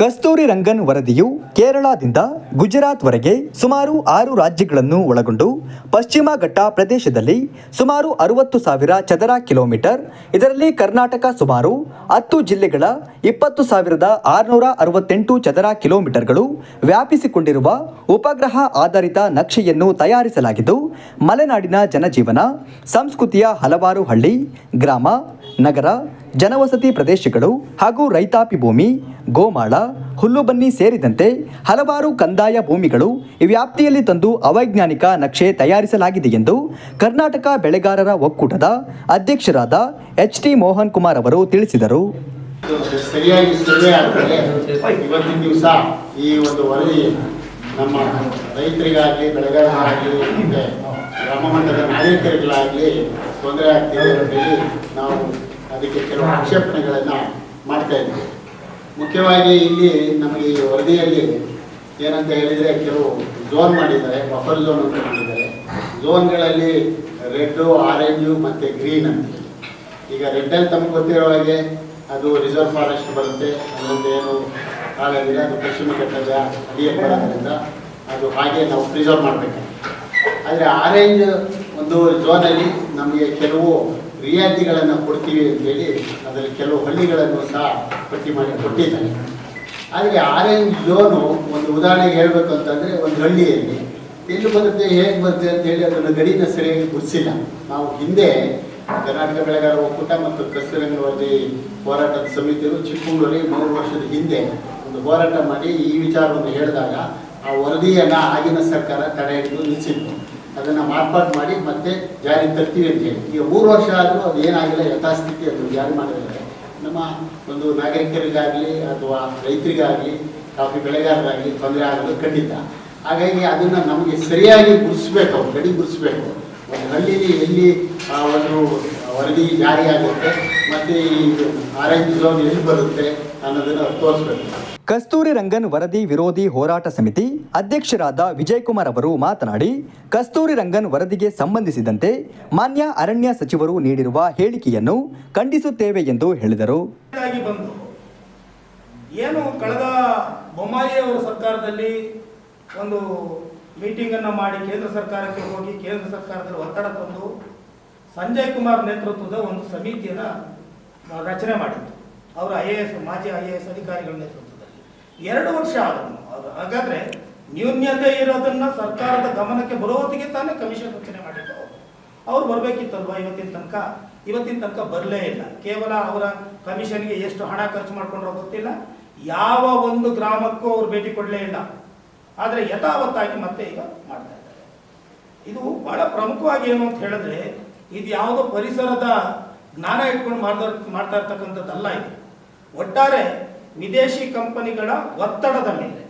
ಕಸ್ತೂರಿ ರಂಗನ್ ವರದಿಯು ಕೇರಳದಿಂದ ಗುಜರಾತ್ವರೆಗೆ ಸುಮಾರು ಆರು ರಾಜ್ಯಗಳನ್ನು ಒಳಗೊಂಡು ಪಶ್ಚಿಮ ಘಟ್ಟ ಪ್ರದೇಶದಲ್ಲಿ ಸುಮಾರು ಅರವತ್ತು ಸಾವಿರ ಚದರ ಕಿಲೋಮೀಟರ್, ಇದರಲ್ಲಿ ಕರ್ನಾಟಕ ಸುಮಾರು ಹತ್ತು ಜಿಲ್ಲೆಗಳ ಇಪ್ಪತ್ತು ಸಾವಿರದ ಆರುನೂರ ಅರವತ್ತೆಂಟು ಚದರ ಕಿಲೋಮೀಟರ್ಗಳು ವ್ಯಾಪಿಸಿಕೊಂಡಿರುವ ಉಪಗ್ರಹ ಆಧಾರಿತ ನಕ್ಷೆಯನ್ನು ತಯಾರಿಸಲಾಗಿದ್ದು, ಮಲೆನಾಡಿನ ಜನಜೀವನ, ಸಂಸ್ಕೃತಿಯ ಹಲವಾರು ಹಳ್ಳಿ, ಗ್ರಾಮ, ನಗರ ಜನವಸತಿ ಪ್ರದೇಶಗಳು ಹಾಗೂ ರೈತಾಪಿ ಭೂಮಿ, ಗೋಮಾಳ, ಹುಲ್ಲುಬನ್ನಿ ಸೇರಿದಂತೆ ಹಲವಾರು ಕಂದಾಯ ಭೂಮಿಗಳು ವ್ಯಾಪ್ತಿಯಲ್ಲಿ ತಂದು ಅವೈಜ್ಞಾನಿಕ ನಕ್ಷೆ ತಯಾರಿಸಲಾಗಿದೆ ಎಂದು ಕರ್ನಾಟಕ ಬೆಳೆಗಾರರ ಒಕ್ಕೂಟದ ಅಧ್ಯಕ್ಷರಾದ ಎಚ್ ಟಿ ಮೋಹನ್ ಕುಮಾರ್ ಅವರು ತಿಳಿಸಿದರು. ಗ್ರಾಮ ಮಟ್ಟದ ನಾಯಕರುಗಳಾಗಲಿ ತೊಂದರೆ ಆಗ್ತಿದೆ ನಾವು ಅದಕ್ಕೆ ಕೆಲವು ಆಕ್ಷೇಪಣೆಗಳನ್ನು ಮಾಡ್ತಾ ಇದ್ವಿ ಮುಖ್ಯವಾಗಿ ಇಲ್ಲಿ ನಮಗೆ ಈ ವರದಿಯಲ್ಲಿ ಏನಂತ ಹೇಳಿದರೆ ಕೆಲವು ಝೋನ್ ಮಾಡಿದ್ದಾರೆ, ಬಫರ್ ಝೋನ್ ಅಂತ ಮಾಡಿದ್ದಾರೆ. ಝೋನ್ಗಳಲ್ಲಿ ರೆಡ್ಡು ಆರೆಂಜು ಮತ್ತು ಗ್ರೀನ್ ಅಂತ. ಈಗ ರೆಡ್ಡಲ್ಲಿ ತಮಗೆ ಗೊತ್ತಿರೋ ಹಾಗೆ ಅದು ರಿಸರ್ವ್ ಫಾರೆಸ್ಟ್ ಬರುತ್ತೆ ಅದರಿಂದ ಏನು ಆಗೋದಿಲ್ಲ ಅದು ಪಶ್ಚಿಮ ಘಟ್ಟದ ಅಡಿಯಲ್ಲಿ ಬರೋದ್ರಿಂದ ಅದು ಹಾಗೆ ನಾವು ಪ್ರಿಸರ್ವ್ ಮಾಡಬೇಕು ಆದರೆ ಆರೆಂಜ್ ಒಂದು ಝೋನಲ್ಲಿ ನಮಗೆ ಕೆಲವು ರಿಯಾಯಿತಿಗಳನ್ನು ಕೊಡ್ತೀವಿ ಅಂತೇಳಿ ಅದರಲ್ಲಿ ಕೆಲವು ಹಳ್ಳಿಗಳನ್ನು ಸಹ ಪಟ್ಟಿ ಮಾಡಿ ಕೊಟ್ಟಿದ್ದಾರೆ. ಆದರೆ ಆರೆಂಜ್ ಝೋನು ಒಂದು ಉದಾಹರಣೆಗೆ ಹೇಳಬೇಕು ಅಂತಂದರೆ ಒಂದು ಹಳ್ಳಿಯಲ್ಲಿ ಎಲ್ಲಿ ಬರುತ್ತೆ, ಹೇಗೆ ಬರುತ್ತೆ ಅಂತ ಹೇಳಿ ಅದನ್ನು ಗಡಿನ ಸರಿಯಾಗಿ ಗುರುತಿಸಿಲ್ಲ ನಾವು ಹಿಂದೆ ಕರ್ನಾಟಕ ಬೆಳೆಗಾರ ಒಕ್ಕೂಟ ಮತ್ತು ಕಸ್ತೂರಂಗ ಹೋರಾಟದ ಸಮಿತಿಯು ಚಿಕ್ಕಮಗಳೂರಿಗೆ ಮೂರು ವರ್ಷದ ಹಿಂದೆ ಒಂದು ಹೋರಾಟ ಮಾಡಿ ಈ ವಿಚಾರವನ್ನು ಹೇಳಿದಾಗ ಆ ವರದಿಯನ್ನು ಆಗಿನ ಸರ್ಕಾರ ತಡೆ ಹಿಡಿದು ನಿಲ್ಲಿಸಿತ್ತು. ಅದನ್ನು ಮಾರ್ಪಾಡು ಮಾಡಿ ಮತ್ತೆ ಜಾರಿ ತರ್ತೀವಿ ಅಂತ ಹೇಳಿ. ಈಗ ಮೂರು ವರ್ಷ ಆದರೂ ಅದು ಏನಾಗಿಲ್ಲ, ಯಥಾಸ್ಥಿತಿ ಅದು ಜಾರಿ ಮಾಡೋದಿಲ್ಲ ನಮ್ಮ ಒಂದು ನಾಗರಿಕರಿಗಾಗಲಿ ಅಥವಾ ರೈತರಿಗಾಗಲಿ, ಕಾಫಿ ಬೆಳೆಗಾರರಾಗಲಿ ತೊಂದರೆ ಆಗೋದು ಖಂಡಿತ. ಹಾಗಾಗಿ ಅದನ್ನು ನಮಗೆ ಸರಿಯಾಗಿ ಗುಡಿಸ್ಬೇಕು ಅವ್ರು ಗಡಿ ಗುಡಿಸ್ಬೇಕು ಒಂದು ಹಳ್ಳಿಲಿ ಎಲ್ಲಿ ಆ ಒಂದು ವರದಿ ಜಾರಿ ಆಗುತ್ತೆ ಮತ್ತು ಈ ಆರೆಂಜ್ ಝೋನ್ ಎಲ್ಲಿ ಬರುತ್ತೆ ಅನ್ನೋದನ್ನು ತೋರಿಸ್ಬೇಕು. ಕಸ್ತೂರಿ ರಂಗನ್ ವರದಿ ವಿರೋಧಿ ಹೋರಾಟ ಸಮಿತಿ ಅಧ್ಯಕ್ಷರಾದ ವಿಜಯಕುಮಾರ್ ಅವರು ಮಾತನಾಡಿ ಕಸ್ತೂರಿ ರಂಗನ್ ವರದಿಗೆ ಸಂಬಂಧಿಸಿದಂತೆ ಮಾನ್ಯ ಅರಣ್ಯ ಸಚಿವರು ನೀಡಿರುವ ಹೇಳಿಕೆಯನ್ನು ಖಂಡಿಸುತ್ತೇವೆ ಎಂದು ಹೇಳಿದರು. ಏನು ಕಳೆದ ಬೊಮ್ಮಾಯಿ ಅವರ ಸರ್ಕಾರದಲ್ಲಿ ಒಂದು ಮೀಟಿಂಗನ್ನು ಮಾಡಿ ಕೇಂದ್ರ ಸರ್ಕಾರಕ್ಕೆ ಹೋಗಿ ಕೇಂದ್ರ ಸರ್ಕಾರದಲ್ಲಿ ಒತ್ತಡ ತಂದು ಸಂಜಯ್ ಕುಮಾರ್ ನೇತೃತ್ವದ ಒಂದು ಸಮಿತಿಯನ್ನು ರಚನೆ ಮಾಡಿದ್ರು ಅವರು ಐ ಎ ಎಸ್ ಮಾಜಿ ಐ ಎ ಎಸ್ ಅಧಿಕಾರಿಗಳ ನೇತೃತ್ವದಲ್ಲಿ. ಎರಡು ವರ್ಷ ಆದ್ರು ಅದು ಹಾಗಾದ್ರೆ ನ್ಯೂನ್ಯತೆ ಇರೋದನ್ನ ಸರ್ಕಾರದ ಗಮನಕ್ಕೆ ಬರೋ ಹೊತ್ತಿಗೆ ತಾನೇ ಕಮಿಷನ್ ರಚನೆ ಮಾಡಿದ್ದು ಅವರು. ಅವ್ರು ಬರ್ಬೇಕಿತ್ತಲ್ವಾ ಇವತ್ತಿನ ತನಕ? ಇವತ್ತಿನ ತನಕ ಬರಲೇ ಇಲ್ಲ. ಕೇವಲ ಅವರ ಕಮಿಷನ್ಗೆ ಎಷ್ಟು ಹಣ ಖರ್ಚು ಮಾಡ್ಕೊಂಡ್ರೋ ಗೊತ್ತಿಲ್ಲ. ಯಾವ ಒಂದು ಗ್ರಾಮಕ್ಕೂ ಅವ್ರು ಭೇಟಿ ಕೊಡಲೇ ಇಲ್ಲ. ಆದರೆ ಯಥಾವತ್ತಾಗಿ ಮತ್ತೆ ಈಗ ಮಾಡ್ತಾ ಇದ್ದಾರೆ. ಇದು ಬಹಳ ಪ್ರಮುಖವಾಗಿ ಏನು ಅಂತ ಹೇಳಿದ್ರೆ ಇದು ಯಾವುದೋ ಪರಿಸರದ ಜ್ಞಾನ ಇಟ್ಕೊಂಡು ಮಾಡ್ತಾ ಮಾಡ್ತಾ ಇರ್ತಕ್ಕಂಥದ್ದಲ್ಲ ಇದು. ಒಟ್ಟಾರೆ ವಿದೇಶಿ ಕಂಪನಿಗಳ ಒತ್ತಡದ ಮೇಲೆ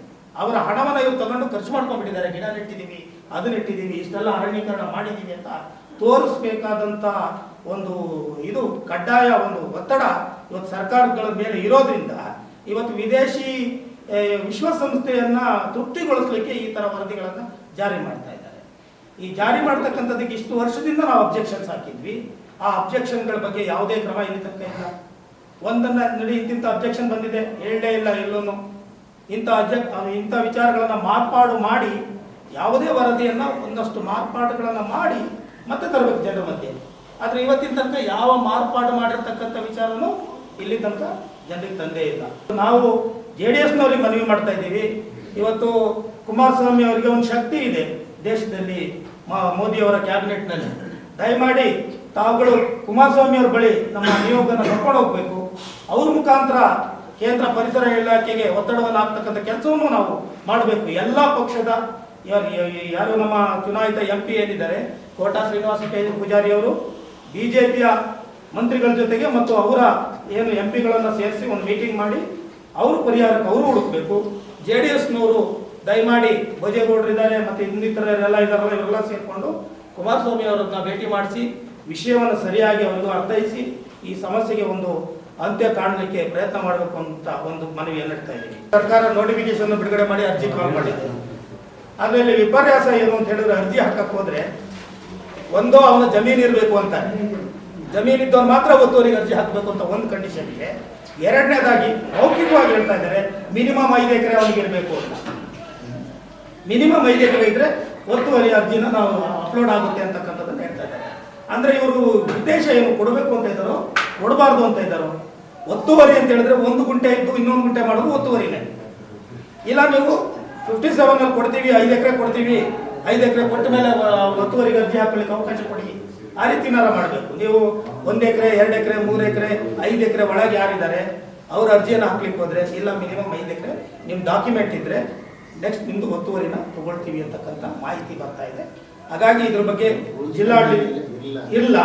ಅವರ ಹಣವನ್ನು ಇವ್ರು ತಗೊಂಡು ಖರ್ಚು ಮಾಡ್ಕೊಂಡ್ಬಿಟ್ಟಿದ್ದಾರೆ. ಗಿಡ ನೆಟ್ಟಿದ್ದೀವಿ ಅದು ನೆಟ್ಟಿದ್ದೀವಿ ಇಷ್ಟೆಲ್ಲ ಅರಣ್ಯೀಕರಣ ಮಾಡಿದ್ದೀವಿ ಅಂತ ತೋರಿಸ್ಬೇಕಾದಂಥ ಒಂದು ಇದು ಕಡ್ಡಾಯ ಒಂದು ಒತ್ತಡ ಇವತ್ತು ಸರ್ಕಾರಗಳ ಮೇಲೆ ಇರೋದ್ರಿಂದ ಇವತ್ತು ವಿದೇಶಿ ವಿಶ್ವಸಂಸ್ಥೆಯನ್ನು ತೃಪ್ತಿಗೊಳಿಸ್ಲಿಕ್ಕೆ ಈ ಥರ ವರದಿಗಳನ್ನು ಜಾರಿ ಮಾಡ್ತಾ ಇದ್ದಾರೆ ಈ ಜಾರಿ ಮಾಡ್ತಕ್ಕಂಥದ್ದಕ್ಕೆ ಇಷ್ಟು ವರ್ಷದಿಂದ ನಾವು ಅಬ್ಜೆಕ್ಷನ್ಸ್ ಹಾಕಿದ್ವಿ. ಆ ಅಬ್ಜೆಕ್ಷನ್ಗಳ ಬಗ್ಗೆ ಯಾವುದೇ ಕ್ರಮ ಇಲ್ಲಿ ತನಕ ಇಲ್ಲ. ಒಂದನ್ನ ನಡಿ ಇಂತಿಂತ ಅಬ್ಜೆಕ್ಷನ್ ಬಂದಿದೆ. ಹೇಳಲೇ ಇಲ್ಲ ಎಲ್ಲೂ ಇಂಥ ಅಬ್ಜೆಕ್ಟ್ ಇಂಥ ವಿಚಾರಗಳನ್ನು ಮಾರ್ಪಾಡು ಮಾಡಿ, ಯಾವುದೇ ವರದಿಯನ್ನ ಒಂದಷ್ಟು ಮಾರ್ಪಾಡುಗಳನ್ನು ಮಾಡಿ ಮತ್ತೆ ತರಬೇಕು ಜನರ ಮಧ್ಯೆ. ಆದ್ರೆ ಇವತ್ತಿನ ತನಕ ಯಾವ ಮಾರ್ಪಾಡು ಮಾಡಿರ್ತಕ್ಕಂಥ ವಿಚಾರನೂ ಇಲ್ಲಿ ತನಕ ಜನರಿಗೆ ತಂದೇ ಇಲ್ಲ. ನಾವು ಜೆ ಡಿ ಎಸ್ನವ್ರಿಗೆ ಮನವಿ ಮಾಡ್ತಾ ಇದ್ದೀವಿ. ಇವತ್ತು ಕುಮಾರಸ್ವಾಮಿ ಅವರಿಗೆ ಒಂದು ಶಕ್ತಿ ಇದೆ. ದೇಶದಲ್ಲಿ ಮೋದಿಯವರ ಕ್ಯಾಬಿನೆಟ್ನಲ್ಲಿ. ದಯಮಾಡಿ ತಾವುಗಳು ಕುಮಾರಸ್ವಾಮಿ ಅವ್ರ ಬಳಿ ನಮ್ಮ ನಿಯೋಗನ ಕರ್ಕೊಂಡು ಹೋಗ್ಬೇಕು. ಅವ್ರ ಮುಖಾಂತರ ಕೇಂದ್ರ ಪರಿಸರ ಇಲಾಖೆಗೆ ಒತ್ತಡವನ್ನು ಹಾಕ್ತಕ್ಕಂಥ ಕೆಲಸವನ್ನು ನಾವು ಮಾಡಬೇಕು. ಎಲ್ಲ ಪಕ್ಷದ ಯಾರು ಯಾರು ನಮ್ಮ ಚುನಾಯಿತ ಎಂ ಪಿ ಏನಿದ್ದಾರೆ, ಕೋಟಾ ಶ್ರೀನಿವಾಸ ಪೂಜಾರಿ ಅವರು, ಬಿಜೆಪಿಯ ಮಂತ್ರಿಗಳ ಜೊತೆಗೆ ಮತ್ತು ಅವರ ಏನು ಎಂ ಪಿಗಳನ್ನು ಸೇರಿಸಿ ಒಂದು ಮೀಟಿಂಗ್ ಮಾಡಿ, ಅವರು ಪರಿಹಾರಕ್ಕೆ ಅವರು ಹುಡುಕಬೇಕು. ಜೆ ಡಿ ಎಸ್ನವರು ದಯಮಾಡಿ ಭೋಜೇಗೌಡರಿದ್ದಾರೆ ಮತ್ತು ಇನ್ನಿತರರೆಲ್ಲ ಇದ್ದಾರಲ್ಲ ಇವರೆಲ್ಲ ಸೇರಿಕೊಂಡು ಕುಮಾರಸ್ವಾಮಿ ಅವರನ್ನ ಭೇಟಿ ಮಾಡಿಸಿ, ವಿಷಯವನ್ನು ಸರಿಯಾಗಿ ಅವರಿಗೂ ಅರ್ಥೈಸಿ, ಈ ಸಮಸ್ಯೆಗೆ ಒಂದು ಅಂತ್ಯ ಕಾಣಲಿಕ್ಕೆ ಪ್ರಯತ್ನ ಮಾಡಬೇಕು ಅಂತ ಒಂದು ಮನವಿ ಇಡ್ತಾ ಇದ್ದೀನಿ ಸರ್ಕಾರ ನೋಟಿಫಿಕೇಶನ್ ಬಿಡುಗಡೆ ಮಾಡಿ ಅರ್ಜಿ ಕಾಲ್ ಮಾಡಿದೆ. ಅದರಲ್ಲಿ ವಿಪರ್ಯಾಸ ಏನು ಅಂತ ಹೇಳಿದ್ರೆ ಅರ್ಜಿ ಹಾಕಕ್ಕೆ ಹೋದ್ರೆ ಒಂದೋ ಅವನ ಜಮೀನು ಇರಬೇಕು ಅಂತ. ಜಮೀನು ಇದ್ದವ್ರು ಮಾತ್ರ ಒತ್ತುವರಿಗೆ ಅರ್ಜಿ ಹಾಕಬೇಕು ಅಂತ ಒಂದು ಕಂಡೀಷನ್ ಇದೆ ಎರಡನೇದಾಗಿ ಮೌಖಿಕವಾಗಿ ಹೇಳ್ತಾ ಇದ್ದಾರೆ, ಮಿನಿಮಮ್ ಐದು ಎಕರೆ ಅವನಿಗೆ ಇರಬೇಕು ಅಂತ. ಮಿನಿಮಮ್ ಐದು ಎಕರೆ ಇದ್ರೆ ಒತ್ತುವರಿ ಅರ್ಜಿನ ನಾವು ಅಪ್ಲೋಡ್ ಆಗುತ್ತೆ ಅಂತಕ್ಕಂಥದ್ದನ್ನು ಹೇಳ್ತಾ ಇದ್ದಾರೆ. ಅಂದ್ರೆ ಇವರು ಉದ್ದೇಶ ಏನು? ಕೊಡಬೇಕು ಅಂತ ಇದ್ದಾರೋ? ಕೊಡಬಾರ್ದು ಅಂತ ಇದ್ದಾರೋ? ಒತ್ತುವರಿ ಅಂತ ಹೇಳಿದ್ರೆ ಒಂದು ಗುಂಟೆ ಇದ್ದು ಇನ್ನೊಂದು ಗುಂಟೆ ಮಾಡೋದು ಒತ್ತುವರಿನೇ. ಇಲ್ಲ ನೀವು ಫಿಫ್ಟಿ ಸೆವೆನ್ ಅಲ್ಲಿ ಕೊಡ್ತೀವಿ, ಐದು ಎಕರೆ ಕೊಡ್ತೀವಿ, ಐದು ಎಕರೆ ಕೊಟ್ಟ ಮೇಲೆ ಒತ್ತುವರಿಗೆ ಅರ್ಜಿ ಹಾಕೊಳ್ಳಿಕ್ಕೆ ಅವಕಾಶ ಕೊಡಿ. ಆ ರೀತಿನಾರ ಮಾಡಬೇಕು. ನೀವು ಒಂದು ಎಕರೆ, ಎರಡು ಎಕರೆ, ಮೂರು ಎಕರೆ, ಐದು ಎಕರೆ ಒಳಗೆ ಯಾರಿದ್ದಾರೆ, ಅವ್ರ ಅರ್ಜಿಯನ್ನು ಹಾಕ್ಲಿಕ್ಕೆ ಹೋದ್ರೆ, ಇಲ್ಲ ಮಿನಿಮಮ್ ಐದು ಎಕರೆ ನಿಮ್ಮ ಡಾಕ್ಯುಮೆಂಟ್ ಇದ್ರೆ ನೆಕ್ಸ್ಟ್ ನಿಮ್ದು ಒತ್ತುವರಿನ ತಗೊಳ್ತೀವಿ ಅಂತಕ್ಕಂಥ ಮಾಹಿತಿ ಬರ್ತಾ ಇದೆ. ಹಾಗಾಗಿ ಇದ್ರ ಬಗ್ಗೆ ಜಿಲ್ಲಾಡಳಿತ ಇಲ್ಲ.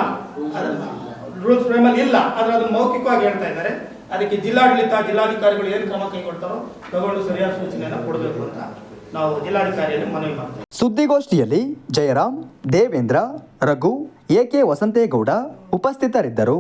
ರೂಲ್ಸ್ ಫ್ರೇಮಲ್ಲಿ ಇಲ್ಲ. ಆದ್ರೆ ಅದನ್ನ ಮೌಖಿಕವಾಗಿ ಹೇಳ್ತಾ ಇದ್ದಾರೆ. ಅದಕ್ಕೆ ಜಿಲ್ಲಾಡಳಿತ, ಜಿಲ್ಲಾಧಿಕಾರಿಗಳು ಏನು ಕ್ರಮ ಕೈಗೊಳ್ತಾರೋ ತಗೊಂಡು ಸರಿಯಾದ ಸೂಚನೆಯನ್ನು ಕೊಡಬೇಕು ಅಂತ ನಾವು ಜಿಲ್ಲಾಧಿಕಾರಿಯಲ್ಲಿ ಮನವಿ ಮಾಡ್ತೇವೆ. ಸುದ್ದಿಗೋಷ್ಠಿಯಲ್ಲಿ ಜಯರಾಮ್, ದೇವೇಂದ್ರ, ರಘು ಎಕೆ ವಸಂತೇಗೌಡ ಉಪಸ್ಥಿತರಿದ್ದರು.